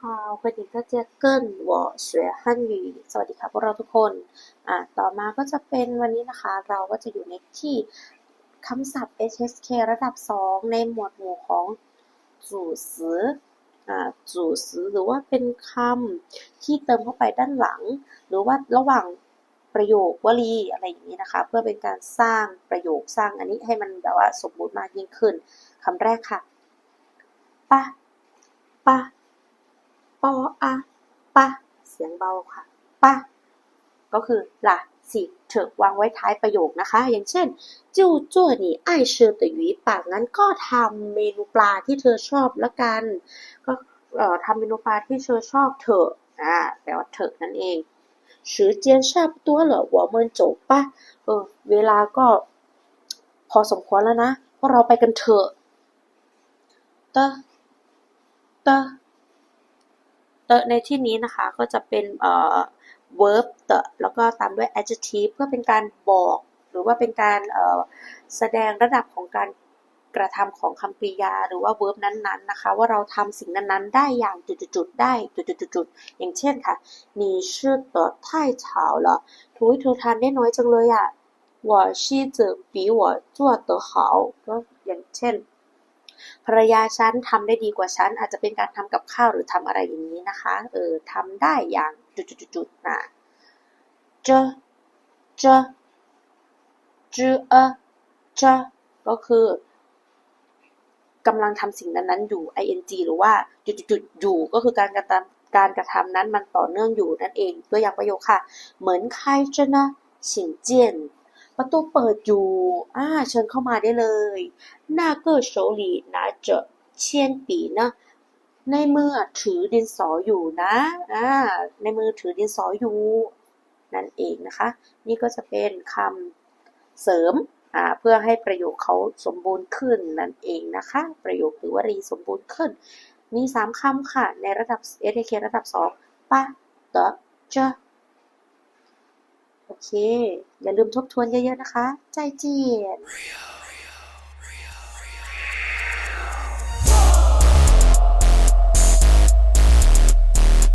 好，欢迎大家跟我学汉语สวัสดีค่ะพวกเราทุกคน อ่า ต่อมาก็จะเป็นวันนี้นะคะ เราก็จะอยู่ในที่คำศัพท์ HSK ระดับ 2 ในหมวดหมู่ของจูสืออ่าจูสือหรือว่าเป็นคำที่เติมเข้าไปด้านหลัง หรือว่าระหว่างประโยควลีอะไรอย่างนี้นะคะ เพื่อเป็นการสร้างประโยคสร้างอันนี้ให้มันแบบว่าสมบูรณ์มากยิ่งขึ้นคำแรกค่ะปะปะ ป ออะปะเสียงเบาค่ะปะก็คือล่ะสิเถอะวางไว้ท้ายประโยคนะคะ อย่างเช่นจูจ้วนี่ไอเชอร์ตหวีปากงั้นก็ทำเมนูปลาที่เธอชอบละกัน ก็เอ่อทำเมนูปลาที่เธอชอบเถอะอ่าแปลว่าเถอะนั่นเอง时间差不多了我们走吧เออเวลาก็ พอสมควรแล้วนะพวกเราไปกันเถอะเตอะเตอ ะ เตอะในที่นี้นะคะก็จะเป็นเอ่อ verb เตอะแล้วก็ตามด้วย adjective เพื่อเป็นการบอก หรือว่าเป็นการเอ่อแสดงระดับของการกระทำของคำกริยา หรือว่า verb นั้นๆนะคะ ว่าเราทำสิ่งนั้นๆ ได้อย่างจุดๆๆได้จุดๆๆอย่างเช่นค่ะ你吃的太吵了ทุยเธอทานได้น้อยจังเลยอ่ะ我妻子比我做得好ก็อย่างเช่น ภรรยาฉันทำได้ดีกว่าฉัน อาจจะเป็นการทำกับข้าวหรือทำอะไรอย่างนี้นะคะ เออทำได้อย่างจุดๆๆนะเจเจจเอเจก็คือกำลังทำสิ่งนั้นๆอยู่ ing หรือว่าจุดๆๆอยู่ก็คือการกระทำการกระทำนั้นมันต่อเนื่องอยู่นั่นเอง ตัวอย่างประโยคค่ะ เหมือนใครจะนะ请见 ประตูเปิดอยู่ อ่า เชิญเข้ามาได้เลยหน้าเกิดโชลีนะเจอเชียนปีนะ ในมือถือดินสออยู่นะ อ่า ในมือถือดินสออยู่ นั่นเองนะคะ นี่ก็จะเป็นคำเสริม อ่า เพื่อให้ประโยคเขาสมบูรณ์ขึ้นนั่นเองนะคะ ประโยคหรือวลีสมบูรณ์ขึ้น มีสามคำค่ะ ในระดับ SDK ระดับสองปะเตเจ เค อย่าลืมทบทวนเยอะๆนะคะ ใจเจียน